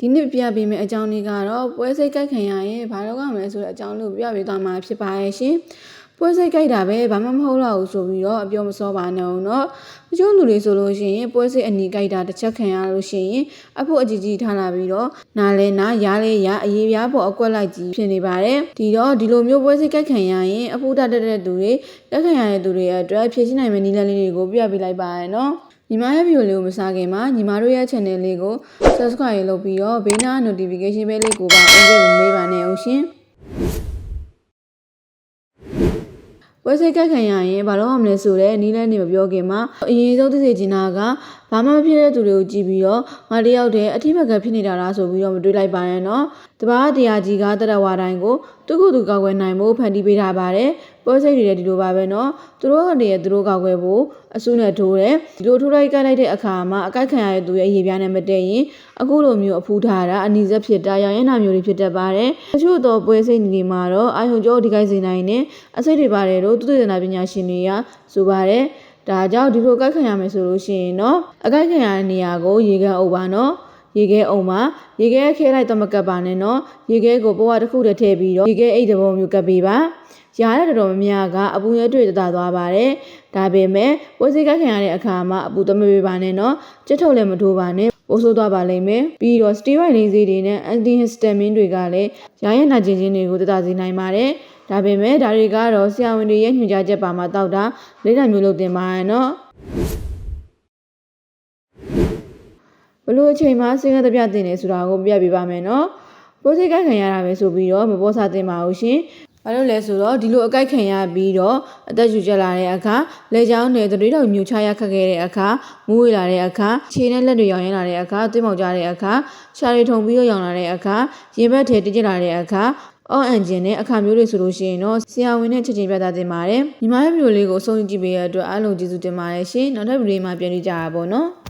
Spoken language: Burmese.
ဒီနှစ်ပြပေးမယ့်အကြောင်းလေးကတော့ပွဲစိတ်ကြိုက်ခံရရင်ဘာလုပ်ရမလဲဆိုတဲ့အကြောင်းလေးကိုပြပေးသွားမှာဖြစ်ပါရဲ့ရှင်။ပွဲစိတ်ကြိုက်တာပဲဘာမှမဟုတ်တော့ဘူးဆိုပြီးတော့အပြောမစောပါနဲ့အောင်တော့တချို့လူတွေဆိုလို့ရှိရင်ပွဲစိတ်အနီကြိုက်တာတစ်ချက်ခံရလို့ရှိရင်အဖို့အကြီးကြီးထားလာပြီးတော့နားလဲနားရားလဲရားအေးပြားပေါ်အကွက်လိုက်ကြီးဖြစ်နေပါတယ်ဒီတော့ဒီလိုမျိုးပွဲစိတ်ကြိုက်ခံရရင်အဖို့တတ်တဲ့သူတွေကြိုက်ခံရတဲ့သူတွေအတွက်ဖြည့်ရှင်းနိုင်မယ့်နည်းလမ်းလေးတွေကိုပြပြပေးလိုက်ပါရနော် ညီမရဲ့ video လေးကိုမစားခင်မှာညီမတို့ရဲ့ channel လေးကို subscribe လုပ်ပြီးတော့ဘေးနား notification bell လေးကိုပါ on ခဲ့ပြီးမေးပါနဲ့အောင်ရှင်ဝက်စိတ်ကက်ခံရရင်ဘာလို့မလဲဆိုတော့နီးလန်းနေမပြောခင်မှာအရင်ဆုံးသိစေချင်တာကဘာမှမဖြစ်တဲ့သူတွေကိုကြည့်ပြီးတော့ငါတယောက်တည်းအထိမကဖြစ်နေတာလားဆိုပြီးတော့မတွေးလိုက်ပါနဲ့နော်တဘာတရားကြီးကတရဝါတိုင်းကို သူ့ကိုယ်သူကောက်ွယ်နိုင်ဖို့ဖန်တီးပေးထားပါတယ်ပွဲစိတ်တွေလည်းဒီလိုပါပဲနော်သူတို့ကနေရသူတို့ကောက်ွယ်ဖို့အဆုနဲ့ထိုးတယ်ဒီလိုထိုးလိုက်ကလိုက်တဲ့အခါမှာအကိုက်ခံရတဲ့သူရဲ့အရေးပြားနဲ့မတည့်ရင်အခုလိုမျိုးအဖူးထားတာအနီးစက်ဖြစ်တာရောင်ရင်နာမျိုးတွေဖြစ်တတ်ပါတယ်တချို့တော့ပွဲစိတ်တွေမှာတော့အာယုံကြောဒီကိုက်စေနိုင်တယ်အစိတ်တွေပါတယ်လို့သူသေနာပညာရှင်တွေကဆိုပါတယ်ဒါကြောင့်ဒီလိုကိုက်ခံရမယ်ဆိုလို့ရှိရင်တော့အကိုက်ခံရတဲ့နေရာကိုရေကန်အုပ်ပါနော် ရေခဲအုံမှာရေခဲခဲလိုက်တော့မကပ်ပါနဲ့နော်ရေခဲကိုဘဝတစ်ခုတည်းထည့်ပြီးတော့ရေခဲအိတ်တဘောမျိုးကပ်ပေးပါရားတဲ့တော်တော်များများကအပူရဲတွေ့တသာသွားပါတယ်ဒါပေမဲ့ဝစီကက်ခံရတဲ့အခါမှာအပူသမပေးပါနဲ့နော်ကြက်ထုတ်လည်းမထိုးပါနဲ့ပိုးဆိုးသွားပါလိမ့်မယ်ပြီးတော့ steroid လေးစီးတွေနဲ့ antihistamine တွေကလည်းရားရဲ့နာကျင်ခြင်းတွေကိုတသာစေနိုင်ပါတယ်ဒါပေမဲ့ဒါတွေကတော့ဆရာဝန်တွေရဲ့ညွှန်ကြားချက်ပါမှတောက်တာလေးတာမျိုးလုပ်တင်ပါရနော် လို့အချိန်မှာစင်ကတပြတင်နေဆိုတာကိုပြပြပါမယ်နော်။ကိုယ်စိတ်ကိုက်ခံရတာပဲဆိုပြီးတော့မပေါ်စားတင်ပါဘူးရှင်။ဘာလို့လဲဆိုတော့ဒီလိုအကိုက်ခံရပြီးတော့အသက်ရှူကျလာတဲ့အခါလေချောင်းနဲ့သတိတော်မြူချရခက်ခဲ့တဲ့အခါမူးဝေလာတဲ့အခါခြေနဲ့လက်တွေရောင်ရင်းလာတဲ့အခါသွေးမောက်ကြတဲ့အခါရှားရီထုံပြီးတော့ရောင်လာတဲ့အခါရင်ဘတ်ထဲတကျလာတဲ့အခါအော်အန်ဂျင်နဲ့အခါမျိုးတွေဆိုလို့ရှိရင်တော့ဆရာဝန်နဲ့ချက်ချင်းပြသတင်ပါတယ်။ညီမရဲ့ဗီဒီယိုလေးကိုအဆုံးကြည့်ပေးရတဲ့အတွက်အားလုံးကျေးဇူးတင်ပါတယ်ရှင်။နောက်ထပ်ဗီဒီယိုမှာပြန်ကြည့်ကြတာပေါ့နော်။